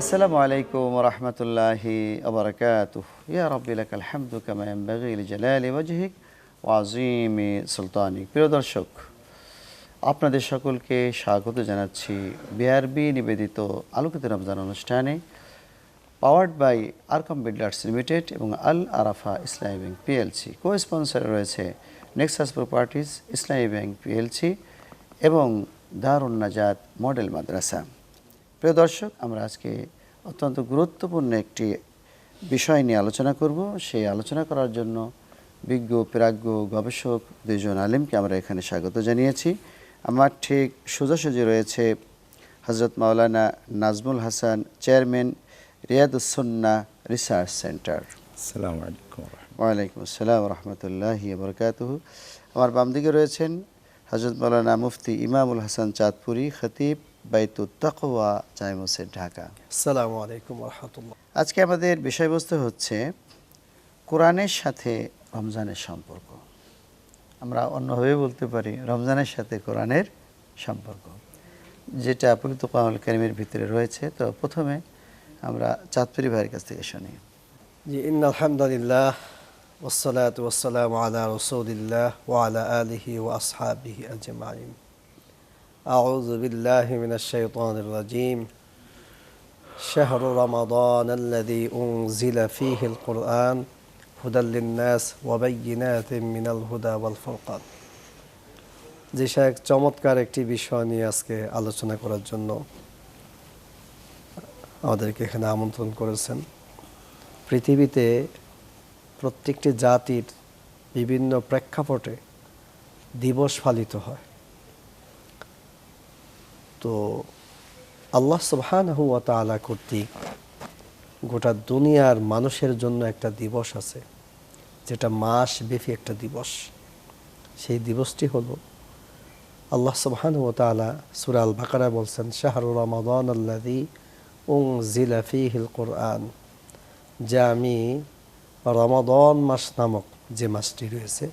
আসসালামু আলাইকুম রহমতুল্লাহি আবরকাতুহ ইয়া রব্বি লাকাল হামদু কামা ইয়ানবাগি লিজালালি ওয়াজহিক ওয়া আযীমি সুলতানিক প্রিয় দর্শক, আপনাদের সকলকে স্বাগত জানাচ্ছি বিআরবি নিবেদিত আলোকিত রমজান অনুষ্ঠানে powered by Arkam Builders Limited এবং Al Arafah Islami Bank PLC co স্পন্সরে রয়েছে Nexus Properties Islami Bank PLC এবং দারুণ নাজাত মডেল মাদ্রাসা। প্রিয় দর্শক আমরা আজকে অত্যন্ত গুরুত্বপূর্ণ একটি বিষয় নিয়ে আলোচনা করব। সেই আলোচনা করার জন্য বিজ্ঞ প্রাজ্ঞ গবেষক দুইজন আলিমকে আমরা এখানে স্বাগত জানিয়েছি। আমার ঠিক সোজাসুজি রয়েছে হজরত মাওলানা Nazmul Hasan chairman Riyadussunnah research centre. ওয়ালাইকুম আসসালাম রহমতুল্লাহ বরকাতুহ। আমার বাম দিকে রয়েছেন হজরত মৌলানা মুফতি ইমামুল হাসান চাঁদপুরি খতিব ঢাকা। আসসালামু আলাইকুম আজকে আমাদের বিষয়বস্তু হচ্ছে কোরআনের সাথে রমজানের সম্পর্ক। আমরা অন্যভাবে বলতে পারি রমজানের সাথে কোরআনের সম্পর্ক। যেটা পবিত্র কামাল কারিমের ভিতরে রয়েছে তো প্রথমে আমরা চাঁদপুরি ভাইয়ের কাছ থেকে শুনি। জি ইন আলহামদুলিল্লাহ ওসলাত ওসালাম আলা রসৌলিল্লাহ ওয়ালা আলহি ওয়া আসহাবিহি আজমাইন। أعوذ بالله من الشيطان الرجيم شهر رمضان الذي أنزل فيه القرآن هدى للناس وبينات من الهدى والفرقان যে এক চমৎকার একটি বিষয় নিয়ে আজকে আলোচনা করার জন্য আমাদেরকে এখানে আমন্ত্রণ করেছেন পৃথিবীতে প্রত্যেকটি জাতির বিভিন্ন প্রেক্ষাপটে দিবস পালিত হয় তো আল্লাহ সুবহানাহু ওয়া তাআলা কর্তৃক গোটা দুনিয়ার মানুষের জন্য একটা দিবস আছে, যেটা মাস ব্যাপী একটা দিবস। সেই দিবসটি হলো আল্লাহ সুবহানাহু ওয়া তাআলা সূরা আল বাকারা বলছেন, শাহরু রমাদান আল্লাযী উনজিলা ফীহিল কোরআন যা আমি রমাদন মাস নামক যে মাসটি রয়েছে,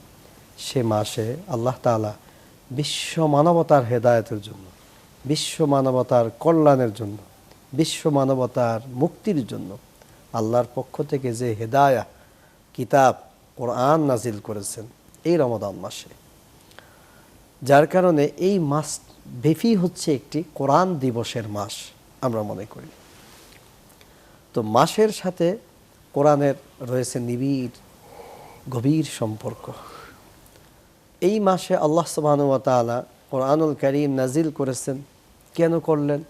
সে মাসে আল্লাহ তাআলা বিশ্ব মানবতার হেদায়তের জন্য বিশ্ব মানবতার কল্যাণের জন্য বিশ্ব মানবতার মুক্তির জন্য আল্লাহর পক্ষ থেকে যে হেদায়া, কিতাব, কোরআন নাজিল করেছেন এই রমদান মাসে। যার কারণে এই মাস বেফি হচ্ছে একটি কোরআন দিবসের মাস আমরা মনে করি। তো মাসের সাথে কোরআনের রয়েছে নিবিড়, গভীর সম্পর্ক। এই মাসে আল্লাহ সুবহানাহু তাআলা কোরআনুল করিম নাজিল করেছেন কেন করলেন?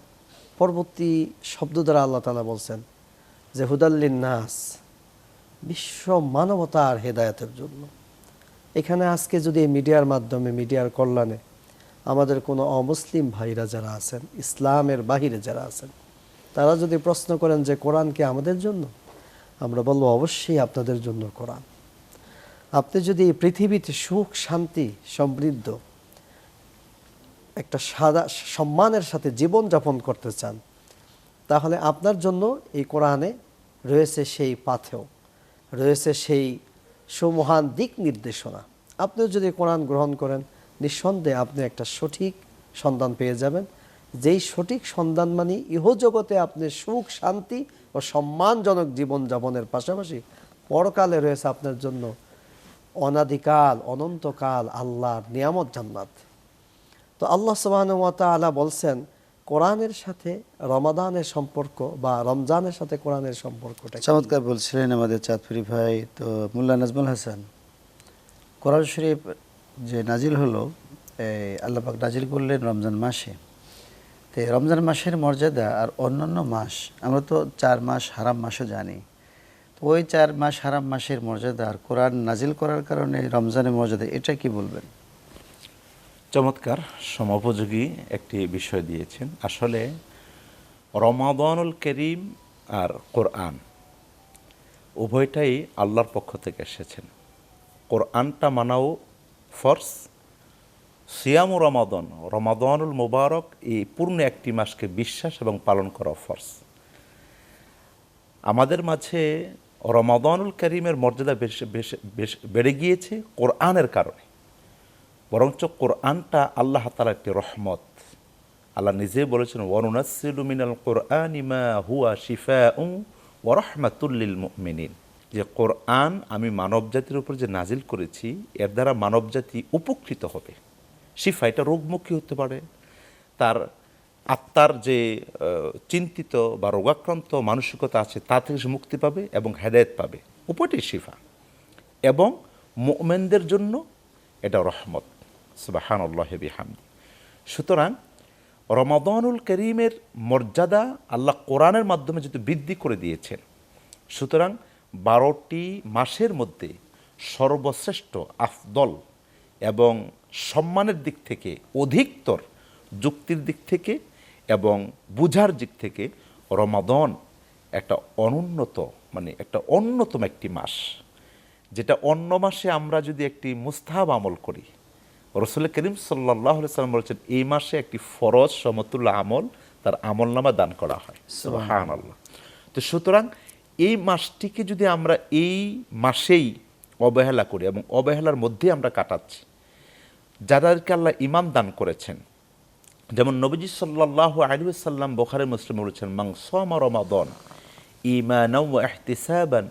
পরবর্তী শব্দ দ্বারা আল্লাহ তাআলা বলছেন যে হুদাল্লিন নাস বিশ্ব মানবতার হেদায়েতের জন্য। এখানে আজকে যদি মিডিয়ার মাধ্যমে, মিডিয়ার কল্যাণে আমাদের কোনো অমুসলিম ভাইরা যারা আছেন, ইসলামের বাহিরে যারা আছেন, তারা যদি প্রশ্ন করেন যে, কোরআন কি আমাদের জন্য? আমরা বলব, অবশ্যই আপনাদের জন্য কোরআন। আপনি যদি এই পৃথিবীতে সুখ, শান্তি, সমৃদ্ধ একটা সাদা সম্মানের সাথে জীবন যাপন করতে চান, তাহলে আপনার জন্য এই কোরআনে রয়েছে সেই পাথেও রয়েছে সেই সুমহান দিক নির্দেশনা। আপনি যদি কোরআন গ্রহণ করেন, নিঃসন্দেহে আপনি একটা সঠিক সন্ধান পেয়ে যাবেন। যেই সঠিক সন্ধান মানে ইহজগতে আপনি সুখ, শান্তি ও সম্মানজনক জীবন যাপনের পাশাপাশি পরকালে রয়েছে আপনার জন্য অনাদিকাল, অনন্তকাল আল্লাহর নিয়ামত জান্নাত। তো আল্লাহ সুবাহ বলছেন, কোরআনের সাথে রমাদানের সম্পর্ক বা রমজানের সাথে কোরআনের সম্পর্কটা চমৎকার বলছিলেন আমাদের চাঁদপুরি ভাই। তো মুল্লা নাজমুল হাসান, কোরআন শরীফ যে নাজিল হলো এই আল্লাপাক নাজিল করলেন রমজান মাসে। তো রমজান মাসের মর্যাদা আর অন্যান্য মাস, আমরা তো চার মাস হারাম মাসও জানি। তো ওই চার মাস হারাম মাসের মর্যাদা আর কোরআন নাজিল করার কারণে রমজানের মর্যাদা, এটা কি বলবেন? চমৎকার সমোপযোগী একটি বিষয় দিয়েছেন। আসলে রমাদানুল করিম আর কোরআন উভয়টাই আল্লাহর পক্ষ থেকে এসেছেন। কোরআনটা মানাও ফর্স সিয়াম রমাদন, রমাদানুল মুবারক এই পূর্ণ একটি মাসকে বিশ্বাস এবং পালন করা ফর্স আমাদের মাঝে রমাদানুল করিমের মর্যাদা বেশ বেশ বেশ বেড়ে গিয়েছে কোরআনের কারণে। বরঞ্চ কোরআনটা আল্লাহ তালা একটি রহমত। আল্লাহ নিজে বলেছেন ওয়ানুনাসিলু মিনাল কোরআন মা হুয়া শিফাউন ওয়া রাহমাতুল লিল মুমিনিন। যে কোরআন আমি মানব জাতির উপর যে নাজিল করেছি, এর দ্বারা মানব জাতি উপকৃত হবে। শিফা এটা রোগমুখী হতে পারে। তার আত্মার যে চিন্তিত বা রোগাক্রান্ত মানসিকতা আছে, তা থেকে সে মুক্তি পাবে এবং হেদায়েত পাবে। উপায়টি শিফা। এবং মোমেনদের জন্য এটা রহমত। সুবাহান আল্লাহ বিহামদি। সুতরাং রমাদানুল করিমের মর্যাদা আল্লাহ কোরআনের মাধ্যমে যেহেতু বৃদ্ধি করে দিয়েছেন, সুতরাং বারোটি মাসের মধ্যে সর্বশ্রেষ্ঠ, আফদল এবং সম্মানের দিক থেকে অধিকতর যুক্তির দিক থেকে এবং বুঝার দিক থেকে রমাদন একটা অনুন্নত মানে একটা অন্যতম একটি মাস, যেটা অন্য মাসে আমরা যদি একটি মুস্তাহাব আমল করি রসুল করিম সাল্লাহ সাল্লাম বলেছেন এই মাসে একটি ফরজ সমতুল্য আমল তার আমল নামা দান করা হয়। সুবহান আল্লাহ তো সুতরাং এই মাসটিকে যদি আমরা এই মাসেই অবহেলা করি এবং অবহেলার মধ্যে আমরা কাটাচ্ছি যাদেরকে আল্লাহ ইমান দান করেছেন যেমন নবীজি সাল্লাহ আলী সাল্লাম বোখারে মুসলিম বলেছেন মাং সোমা রমাদন ইমানাও এহতিসাবান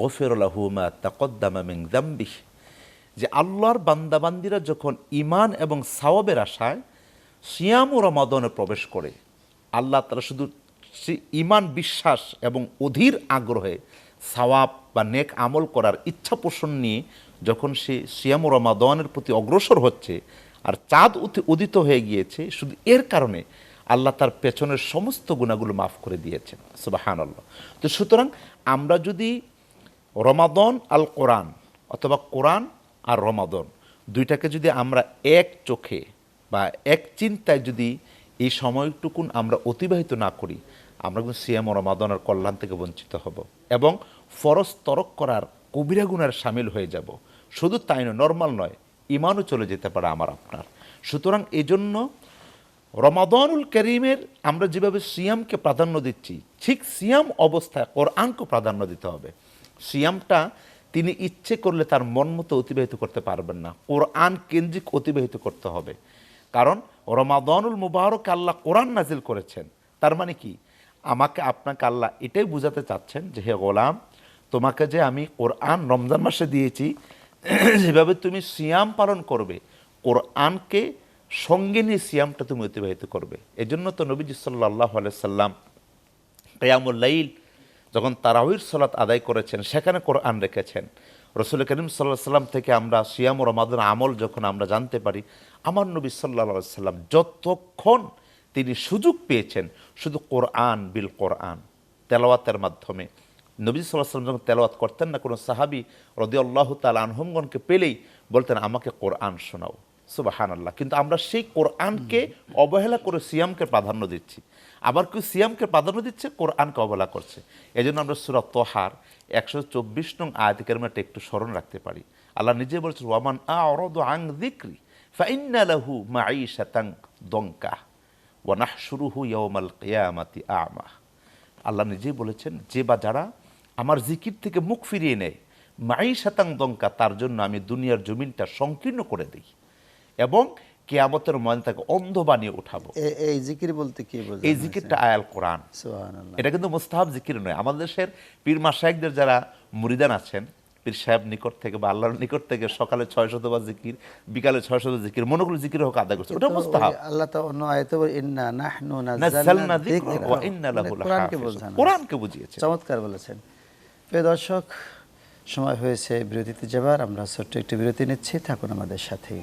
গফির লাহু মা তাকদ্দামা মিন দাম্বিহ। যে আল্লাহর বান্দাবান্দিরা যখন ইমান এবং সাওয়াবের আশায় সিয়াম ও রমাদনে প্রবেশ করে, আল্লাহ তারা শুধু ইমান বিশ্বাস এবং অধীর আগ্রহে সাওয়াব বা নেক আমল করার ইচ্ছা পোষণ নিয়ে যখন সে সিয়াম ও রমাদনের প্রতি অগ্রসর হচ্ছে আর চাঁদ উদিত হয়ে গিয়েছে, শুধু এর কারণে আল্লাহ তার পেছনের সমস্ত গুণাগুলো মাফ করে দিয়েছেন। সুবাহান আল্লাহ তো সুতরাং আমরা যদি রমাদন আল কোরআন অথবা কোরআন আর রমাদন। দুইটাকে যদি আমরা এক চোখে বা এক চিন্তায় যদি এই সময়টুকুন আমরা অতিবাহিত না করি, আমরা কিন্তু সিয়াম ও রমাদনের কল্যাণ থেকে বঞ্চিত হব এবং ফরজ তরক করার কবিরা গুণার সামিল হয়ে যাব। শুধু তাই নয় নর্মাল নয় ইমানও চলে যেতে পারে আমার, আপনার। সুতরাং এজন্য রমাদানুল করিমের আমরা যেভাবে সিয়ামকে প্রাধান্য দিচ্ছি, ঠিক সিয়াম অবস্থায় কোরআনকে প্রাধান্য দিতে হবে। সিয়ামটা তিনি ইচ্ছে করলে তার মন মতো অতিবাহিত করতে পারবেন না। কোরআন কেন্দ্রিক অতিবাহিত করতে হবে। কারণ রমাদানুল মুবারক আল্লাহ কোরআন নাজিল করেছেন। তার মানে কি? আমাকে আপনাকে আল্লাহ এটাই বুঝাতে চাচ্ছেন যে, হে গোলাম, তোমাকে যে আমি কোরআন রমজান মাসে দিয়েছি, যেভাবে তুমি সিয়াম পালন করবে, কোরআনকে সঙ্গে নিয়ে সিয়ামটা তুমি অতিবাহিত করবে। এজন্য তো নবীজি সাল্লাহ সাল্লাম কেয়ামুল লাইল যখন তারাউর সালাত আদায় করেছেন, সেখানে কোরআন রেখেছেন। রসুল করিম সাল্লাহ সাল্লাম থেকে আমরা সিয়াম রমাদান আমল যখন আমরা জানতে পারি, আমার নবী সাল্লাহ সাল্লাম যতক্ষণ তিনি সুযোগ পেয়েছেন, শুধু কোরআন বিল কোরআন, তেলাওয়াতের মাধ্যমে। নবী সাল্লাহ সাল্লাম যখন তেলাওয়াত করতেন না, কোনো সাহাবি রদি আল্লাহ তাল আনহমগণকে পেলেই বলতেন, আমাকে কোরআন শোনাও। সুবাহান আল্লাহ কিন্তু আমরা সেই কোরআনকে অবহেলা করে সিয়ামকে প্রাধান্য দিচ্ছি। আবার কেউ সিয়ামকে প্রাধান্য দিচ্ছে, কোরআনকে অবহেলা করছে। এই জন্য আমরা সুরা তোহার একশো চব্বিশ নং আয়াতিকের একটা একটু স্মরণ রাখতে পারি। আল্লাহ নিজে বলছেন, ওয়ামান আ অরদ আং দিক্রি ফাইন্না লাহু মাঈশাতাং দঙ্কা ওয়ানাহ শুরুহু ইয়াউমাল কিয়ামাতি আমা। আল্লাহ নিজেই বলেছেন, যে বা যারা আমার জিকির থেকে মুখ ফিরিয়ে নেয় মাই শতাং দঙ্কা তার জন্য আমি দুনিয়ার জমিনটা সংকীর্ণ করে দিই। এবং কেয়ামতের ময়দান তাকে অন্ধ বানিয়ে উঠাবো। এই জিকির বলতে কি বোঝানো এই জিকিরটা আয়াল কোরআন। এটা কিন্তু মোস্তাহাব জিকির নয়। আমাদের দেশের পীর মাসায়কদের যারা মুরিদান আছেন পীর সাহেব নিকট থেকে বা আল্লাহর নিকট থেকে সকালে ছয় শতবার জিকির বিকালে ছয় শত জিকির মনোগুলো জিকির হোক আদায় করছে ওটা মোস্তাহাব। আল্লাহ তো অন্য আয়াতে ইন্না নাহনু নাযালনা যিকরা। ওয়া ইন্না লাহু মানে কোরআনকে কোরআনকে বুঝিয়েছে চমৎকার বলেছেন। প্রিয় দর্শক সময় হয়েছে বিরতিতে যাবার। আমরা ছোট্ট একটি বিরতি নিচ্ছি। থাকুন আমাদের সাথেই।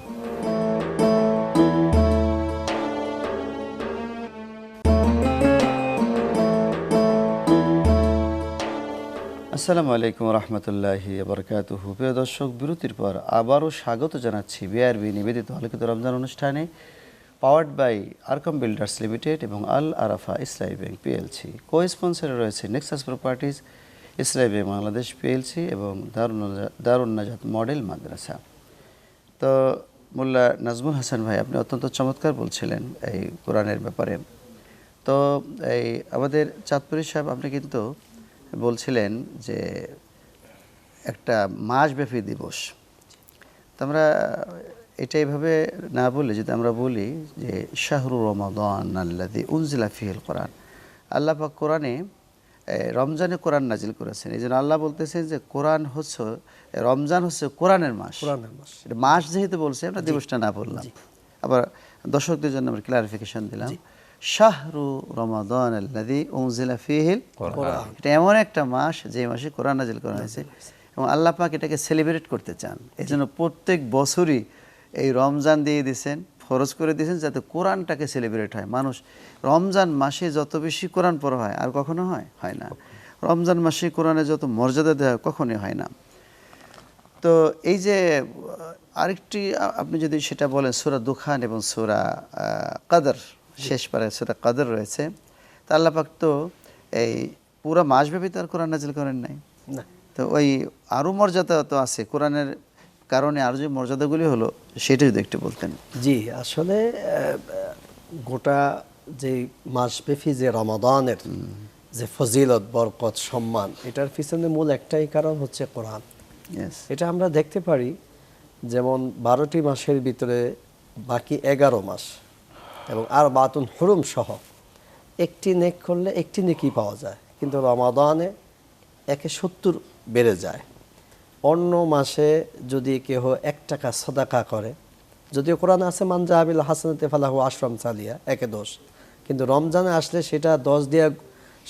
আসসালামু আলাইকুম রহমতুল্লাহি বরকাতুহ। প্রিয় দর্শক, বিরতির পর আবারও স্বাগত জানাচ্ছি বিআরবি নিবেদিত আলোকিত রমজান অনুষ্ঠানে powered by Arkam Builders Limited এবং Al Arafah Islami Bank PLC co স্পন্সরে রয়েছে Nexus Properties Islami Bank Bangladesh PLC এবং দারুণ নাজাত মডেল মাদ্রাসা। তো মোল্লা নাজমুল হাসান ভাই, আপনি অত্যন্ত চমৎকার বলছিলেন এই কোরআনের ব্যাপারে। তো এই আমাদের চাঁদপুরি সাহেব, আপনি কিন্তু বলছিলেন যে একটা মাসব্যাপী দিবস। তো আমরা এটা এইভাবে না বলে যদি আমরা বলি যে শাহরু রমাদান আল্লাদি উনজিলা ফিহিল কোরআন। আল্লাহ পাক কোরআনে রমজানে কোরআন নাজিল করেছেন। এই জন্য আল্লাহ বলতেছেন যে কোরআন হচ্ছে রমজান হচ্ছে কোরআনের মাস। কোরআনের মাস। এটা মাস যেহেতু বলছে আমরা দিবসটা না বললাম। আবার দর্শকদের জন্য আমরা ক্লারিফিকেশন দিলাম। শাহরু রমাদান আল্লাদি ফিহিল এটা এমন একটা মাস যে মাসে কোরআন নাজিল করা হয়েছে এবং আল্লাহ পাক এটাকে সেলিব্রেট করতে চান। এই জন্য প্রত্যেক বছরই এই রমজান দিয়ে দিয়েছেন ফরজ করে দিয়েছেন যাতে কোরআনটাকে সেলিব্রেট হয়। মানুষ রমজান মাসে যত বেশি কোরআন পড়া হয় আর কখনো হয়? হয় না। রমজান মাসে কোরআনে যত মর্যাদা দেওয়া হয় কখনোই হয় না। তো এই যে আরেকটি আপনি যদি সেটা বলেন সুরা দুখান এবং সুরা কাদর। শেষ পারে সেটা কাদর রয়েছে তা আল্লাহ পাক তো এই পুরো মাসব্যাপী তার কোরআন নাজিল করেন নাই। না। তো ওই আরও মর্যাদা তো আছে। কোরআনের কারণে আরও যে মর্যাদাগুলি হলো সেটা যদি একটু বলতেন। জি আসলে গোটা যে মাসব্যাপী যে রমাদানের যে ফজিলত বরকত সম্মান এটার পিছনে মূল একটাই কারণ হচ্ছে কোরআন। এটা আমরা দেখতে পারি যেমন বারোটি মাসের ভিতরে বাকি এগারো মাস এবং আর বাতুন হুরুম সহ। একটি নেক করলে একটি নেকি পাওয়া যায়, কিন্তু রমাদানে একে সত্তর বেড়ে যায়। অন্য মাসে যদি কেহ এক টাকা সদাকা করে, যদিও কোরআন আছে মানজা আবিল হাসানতে ফালাহু আশ্রম চালিয়া একে দোষ। কিন্তু রমজানে আসলে সেটা দশ দিয়া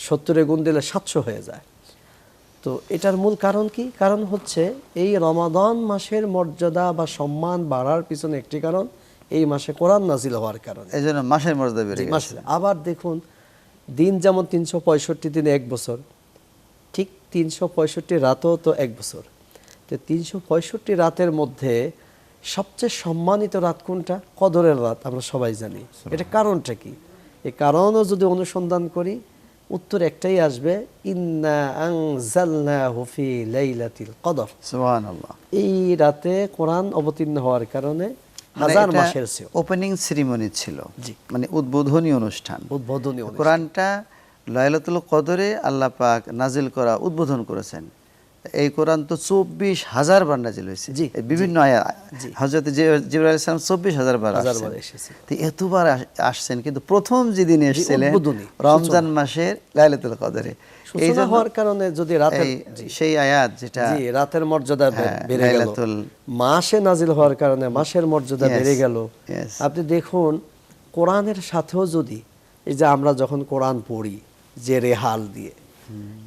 সত্তরে গুণ দিলে সাতশো হয়ে যায়। তো এটার মূল কারণ কি? কারণ হচ্ছে এই রমাদান মাসের মর্যাদা বা সম্মান বাড়ার পিছনে একটি কারণ এই মাসে কোরআন নাজিল হওয়ার কারণে। এই জন্য মাসের মর্যাদা বেড়ে গেছে। মাসে। আবার দেখুন দিন যেমন তিনশো পঁয়ষট্টি দিনে এক বছর ঠিক তিনশো পঁয়ষট্টি রাতও তো এক বছর। তো তিনশো পঁয়ষট্টি রাতের মধ্যে সবচেয়ে সম্মানিত রাত কোনটা? কদরের রাত আমরা সবাই জানি। এটা কারণটা কি? এই কারণও যদি অনুসন্ধান করি উত্তর একটাই আসবে এই রাতে কোরআন অবতীর্ণ হওয়ার কারণে হাজার মাসের ওপেনিং সেরিমনি ছিল। মানে উদ্বোধনী অনুষ্ঠান। উদ্বোধনী। কোরআনটা লাইলাতুল কদরে আল্লাহ পাক নাজিল করা উদ্বোধন করেছেন। এই কোরআন তো চব্বিশ হাজার বার নাজিল হয়েছে। বিভিন্ন হজরত ইসলাম চব্বিশ হাজার বার। তো এতবার আসছেন কিন্তু প্রথম যেদিন এসেছিলেন রমজান মাসের লাইলাতুল কদরে। এই হওয়ার কারণে যদি এই- সেই আয়াত যেটা রাতের মর্যাদা হ্যাঁ, বেড়ে গেল। মাসে নাজিল হওয়ার কারণে মাসের মর্যাদা বেড়ে গেল। আপনি দেখুন কোরআনের সাথেও যদি এই যে আমরা যখন কোরআন পড়ি যে রেহাল দিয়ে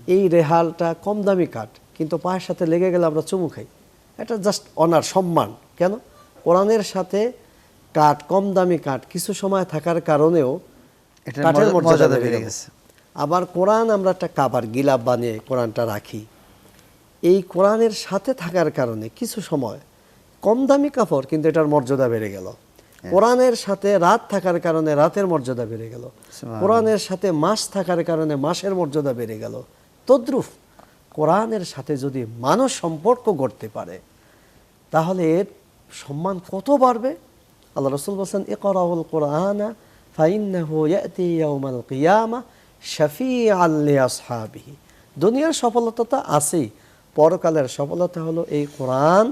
এই রেহালটা কম দামি কাঠ। কিন্তু পায়ের সাথে লেগে গেলে আমরা চুমু খাই। এটা জাস্ট অনার সম্মান। কেন? কোরআনের সাথে কাঠ কম দামি কাঠ কিছু সময় থাকার কারণেও কাঠের মর্যাদা বেড়ে গেছে। আবার কোরআন আমরা একটা কাবার গিলাপ বানিয়ে কোরআনটা রাখি। এই কোরআনের সাথে থাকার কারণে কিছু সময় কম দামি কাপড় কিন্তু এটার মর্যাদা বেড়ে গেল। কোরআনের সাথে রাত থাকার কারণে রাতের মর্যাদা বেড়ে গেল। কোরআনের সাথে মাস থাকার কারণে মাসের মর্যাদা বেড়ে গেল। তদ্রুপ কোরআনের সাথে যদি মানুষ সম্পর্ক গড়তে পারে, তাহলে এর সম্মান কত বাড়বে? আল্লাহ রসুল বলছেন, ইকরাউল কোরআনা ফাইন্নাহু ইয়াতি ইয়াউমাল কিয়ামা শাফিআল লিআসহাবিহি দুনিয়ার সফলতা তো আছেই, পরকালের সফলতা হলো এই কোরআন।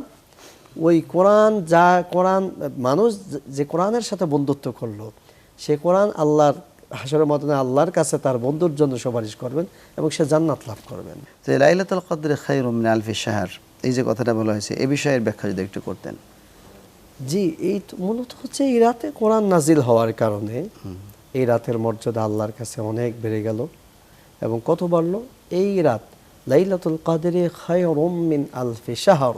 ওই কোরআন যা কোরআন, মানুষ যে কোরআনের সাথে বন্ধুত্ব করল, সে কোরআন আল্লাহর হাসরের মতনে আল্লাহর কাছে তার বন্ধুর জন্য সুপারিশ করবেন এবং সে জান্নাত লাভ করবেন। তো এই লাইলাতুল কদরে খায়রুম মিন আলফি শাহর এই যে কথাটা বলা হয়েছে এই বিষয়ের ব্যাখ্যা যদি একটু করতেন। জি এই মূলত হচ্ছে এই রাতে কোরআন নাজিল হওয়ার কারণে এই রাতের মর্যাদা আল্লাহর কাছে অনেক বেড়ে গেল এবং কত বাড়লো? এই রাত লাইলাতুল কাদেরে খায়রুম মিন আলফি শাহর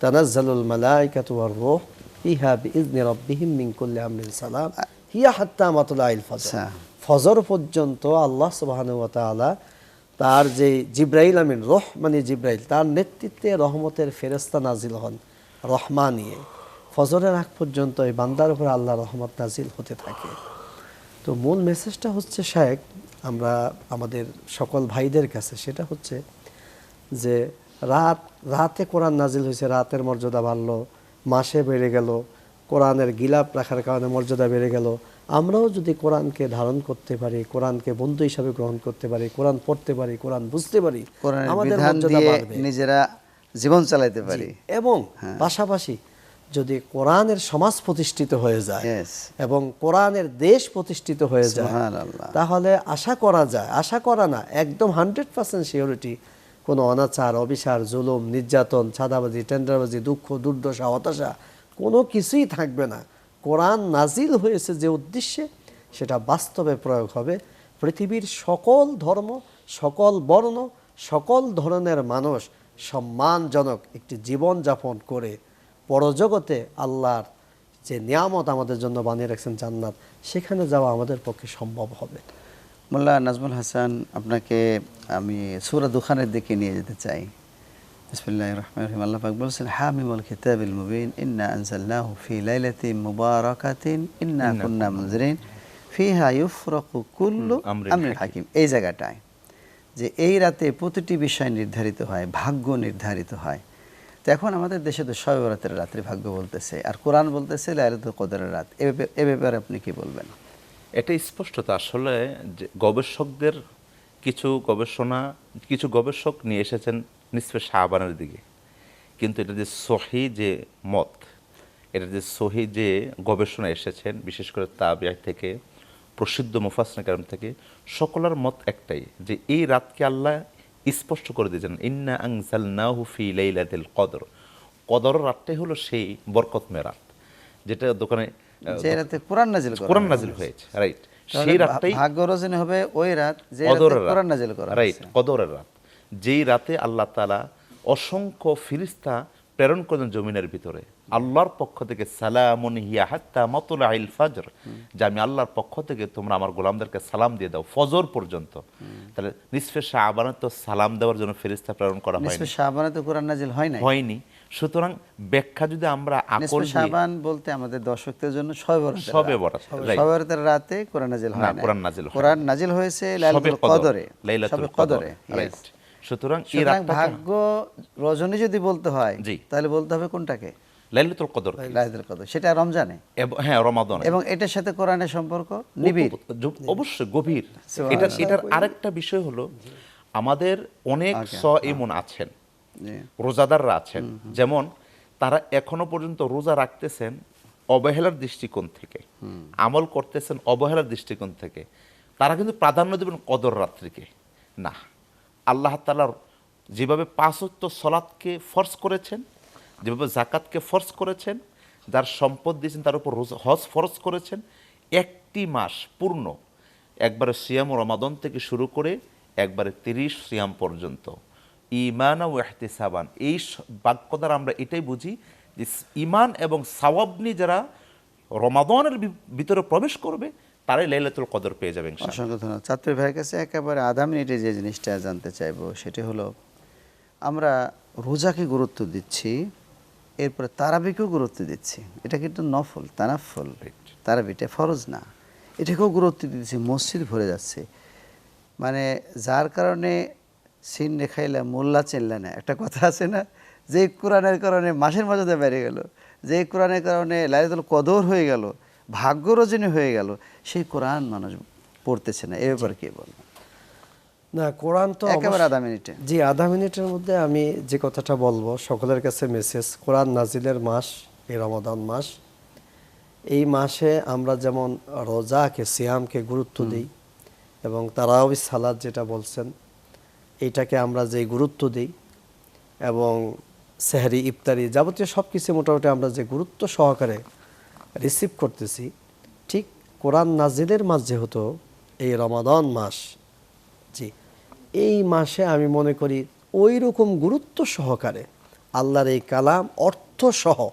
তানাজ্জালুল মালাইকাতু ওয়ার রূহ ফিহা বিইذনি রাব্বিহিম মিন কুল্লি আমরিন সালাম। হিয়া হাত্তা মাতলাইল ফজর। আচ্ছা। ফজর পর্যন্ত আল্লাহ সুবহানাহু ওয়া তার যে জিব্রাইল আমিন রহ মানে জিব্রাইল তার নেতৃত্বে রহমতের ফেরেস্তা নাজিল হন রহমা নিয়ে ফজরের আগ পর্যন্ত এই বান্দার উপর আল্লাহ রহমত নাজিল হতে থাকে। তো মূল মেসেজটা হচ্ছে শায়েক আমরা আমাদের সকল ভাইদের কাছে সেটা হচ্ছে যে রাত রাতে কোরআন নাজিল হয়েছে রাতের মর্যাদা বাড়লো মাসে বেড়ে গেল কোরআনের গিলাপ রাখার কারণে মর্যাদা বেড়ে গেল। আমরাও যদি কোরআনকে ধারণ করতে পারি কোরআনকে বন্ধু হিসাবে গ্রহণ করতে পারি কোরআন পড়তে পারি কোরআন বুঝতে পারি আমাদের মর্যাদা বাড়বে। নিজেরা জীবন চালাইতে পারি। এবং পাশাপাশি যদি কোরআনের সমাজ প্রতিষ্ঠিত হয়ে যায় এবং কোরআনের দেশ প্রতিষ্ঠিত হয়ে যায় তাহলে আশা করা যায় আশা করা না একদম হান্ড্রেড পার্সেন্ট সিওরিটি কোনো অনাচার অবিচার জুলুম নির্যাতন ছাদাবাজি টেন্ডারবাজি দুঃখ দুর্দশা হতাশা কোনো কিছুই থাকবে না। কোরআন নাজিল হয়েছে যে উদ্দেশ্যে, সেটা বাস্তবে প্রয়োগ হবে। পৃথিবীর সকল ধর্ম, সকল বর্ণ, সকল ধরনের মানুষ সম্মানজনক একটি জীবন যাপন করে পরজগতে আল্লাহর যে নিয়ামত আমাদের জন্য বানিয়ে রাখছেন জান্নাত, সেখানে যাওয়া আমাদের পক্ষে সম্ভব হবে। মোল্লা নাজমুল হাসান, আপনাকে আমি সুরা দুখানের দিকে নিয়ে যেতে চাই। বিসমিল্লাহির রহমানির রহিম আল্লাহ পাক বলছেন হামিমুল কিতাবিল মুবিন ইন্না আনজালনাহু ফি লাইলাতিন মুবারাকাতিন ইন্না কুন্না মুনজিরিন ফিহা ইউফরাকু কুল্লু আমরিন হাকিম এই জায়গাটায় যে এই রাতে প্রতিটি বিষয় নির্ধারিত হয় ভাগ্য নির্ধারিত হয়। তো এখন আমাদের দেশে তো শবে বরাতের রাত্রি ভাগ্য বলতেছে। আর কোরআন বলতেছে লাইলাতুল কদরের রাত। এ ব্যাপারে- এ ব্যাপারে আপনি কি বলবেন? এটা স্পষ্টতা। আসলে গবেষকদের কিছু গবেষণা কিছু গবেষক নিয়ে এসেছেন নিসফে শাহবানের দিকে। কিন্তু এটা যে সহি যে মত এটা যে সহি যে গবেষণা এসেছেন বিশেষ করে তাবিয়া থেকে প্রসিদ্ধ মুফাসনা কারণ থেকে সকলের মত একটাই যে এই রাতকে আল্লাহ স্পষ্ট করে দিয়েছেন ইন্না আংসালনাহু ফি লাইলাতিল কদর। কদর রাতটাই হলো সেই বরকতময় রাত যেটা দোকানে যে রাতে কোরআন নাজিল করা কোরআন নাজিল হয়েছে। রাইট সেই রাতটাই ভাগ্য রজনী হবে ওই রাত যে কোরআন নাজিল করা রাইট কদরের রাত। যেই রাতে আল্লাহ তালা অসংখ্য ফিরিস্তা প্রেরণ করেন জমিনের ভিতরে। আল্লাহর পক্ষ থেকে সালামুন হিয়া হাত্তা মতুল আইল ফাজর। যে আমি আল্লাহর পক্ষ থেকে তোমরা আমার গোলামদেরকে সালাম দিয়ে দাও ফজর পর্যন্ত। তাহলে নিসফে শাহবানের তো সালাম দেওয়ার জন্য ফেরিস্তা প্রেরণ করা হয়নি। শাবানে তো কোরআন নাজিল হয় নাই। হয়নি। সুতরাং ব্যাখ্যা যদি আমরা আকল শাবান বলতে আমাদের দর্শকদের জন্য শবে বরাতের শবে রাত। বরাত, right. বরাতের রাতে কোরআন নাজিল হয় না, কোরআন নাজিল কোরআন নাজিল হয়েছে লাইলাতুল কদরে লাইলাতুল কদরে yes। সুতরাং এই রাতটা ভাগ্য রজনী যদি বলতে হয়। তাহলে বলতে হবে কোনটাকে? লাইলাতুল কদর। লাইলাতুল কদর। সেটা রমজানে? হ্যাঁ রমাদন। এবং এটার সাথে কোরআনের সম্পর্ক? নিবিড়? অবশ্যই গভীর। এটা এটার আরেকটা বিষয় হলো আমাদের অনেক স ইমন আছেন। রোজাদাররা আছেন। যেমন তারা এখনও পর্যন্ত রোজা রাখতেছেন অবহেলার দৃষ্টিকোণ থেকে। আমল করতেছেন অবহেলার দৃষ্টিকোণ থেকে। তারা কিন্তু প্রাধান্য দেবেন কদর রাত্রিকে। না। আল্লাহ তালার যেভাবে পাঁচত্ব সলাৎকে ফর্স করেছেন, যেভাবে জাকাতকে ফর্স করেছেন, যার সম্পদ দিয়েছেন, তার উপর হজ ফরজ করেছেন, একটি মাস পূর্ণ, একবারে সিয়াম রমাদন থেকে শুরু করে একবারে তিরিশ সিয়াম পর্যন্ত। ইমান ও এহতেসাবান এই বাক্য দ্বারা আমরা এটাই বুঝি যে ইমান এবং সাওয়াব নিয়ে যারা রমাদনের ভিতরে প্রবেশ করবে তারাই লাইলাতুল কদর পেয়ে যাবেন। অসংখ্য ধন্যবাদ। ছাত্রী ভাইয়ের কাছে একেবারে আধা মিনিটে যে জিনিসটা জানতে চাইব সেটি হলো আমরা রোজাকে গুরুত্ব দিচ্ছি এরপরে তারাবিকেও গুরুত্ব দিচ্ছি। এটা কিন্তু নফল তানাফল। তারাবিটা ফরজ না। এটাকেও গুরুত্ব দিচ্ছি মসজিদ ভরে যাচ্ছে। মানে যার কারণে সিন রেখাইলা মোল্লা চিনলা না। একটা কথা আছে না যে কোরআনের কারণে মাসের মর্যাদা বেড়ে গেল যে কোরআনের কারণে লালিতুল কদর হয়ে গেল ভাগ্য রজনী হয়ে গেল। সেই কোরআন মানুষ পড়তেছে না। এ ব্যাপারে কি না কোরআন তো একেবারে আধা মিনিটে। জি আধা মিনিটের মধ্যে আমি যে কথাটা বলব সকলের কাছে মেসেজ কোরআন নাজিলের মাস এই রমাদান মাস। এই মাসে আমরা যেমন রোজাকে সিয়ামকে গুরুত্ব দিই এবং তারাও সালাদ যেটা বলছেন এইটাকে আমরা যে গুরুত্ব দিই এবং সেহারি ইফতারি যাবতীয় সব কিছু মোটামুটি আমরা যে গুরুত্ব সহকারে রিসিভ করতেছি, ঠিক কোরআন নাজিলের মাস যেহেতু এই রমাদান মাস, জি, এই মাসে আমি মনে করি ওই রকম গুরুত্ব সহকারে আল্লাহর এই কালাম অর্থ সহ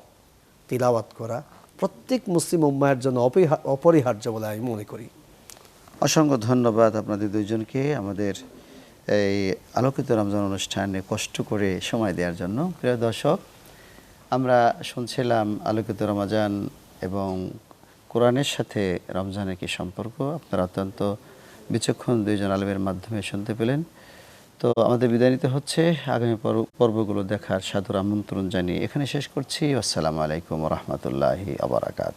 তিলাওয়াত করা প্রত্যেক মুসলিম উম্মায়ের জন্য অপরিহা- অপরিহার্য বলে আমি মনে করি। অসংখ্য ধন্যবাদ আপনাদের দুইজনকে আমাদের এই আলোকিত রমজান অনুষ্ঠানে কষ্ট করে সময় দেওয়ার জন্য। প্রিয় দর্শক, আমরা শুনছিলাম আলোকিত রমজান এবং কোরআনের সাথে রমজানের কি সম্পর্ক? আপনারা অত্যন্ত বিচক্ষণ দুইজন আলমের মাধ্যমে শুনতে পেলেন। তো আমাদের বিদায় নিতে হচ্ছে। আগামী পর্ব- পর্বগুলো দেখার সাদর আমন্ত্রণ জানিয়ে এখানে শেষ করছি। আসসালামু আলাইকুম রহমতুল্লাহি আবরাকাত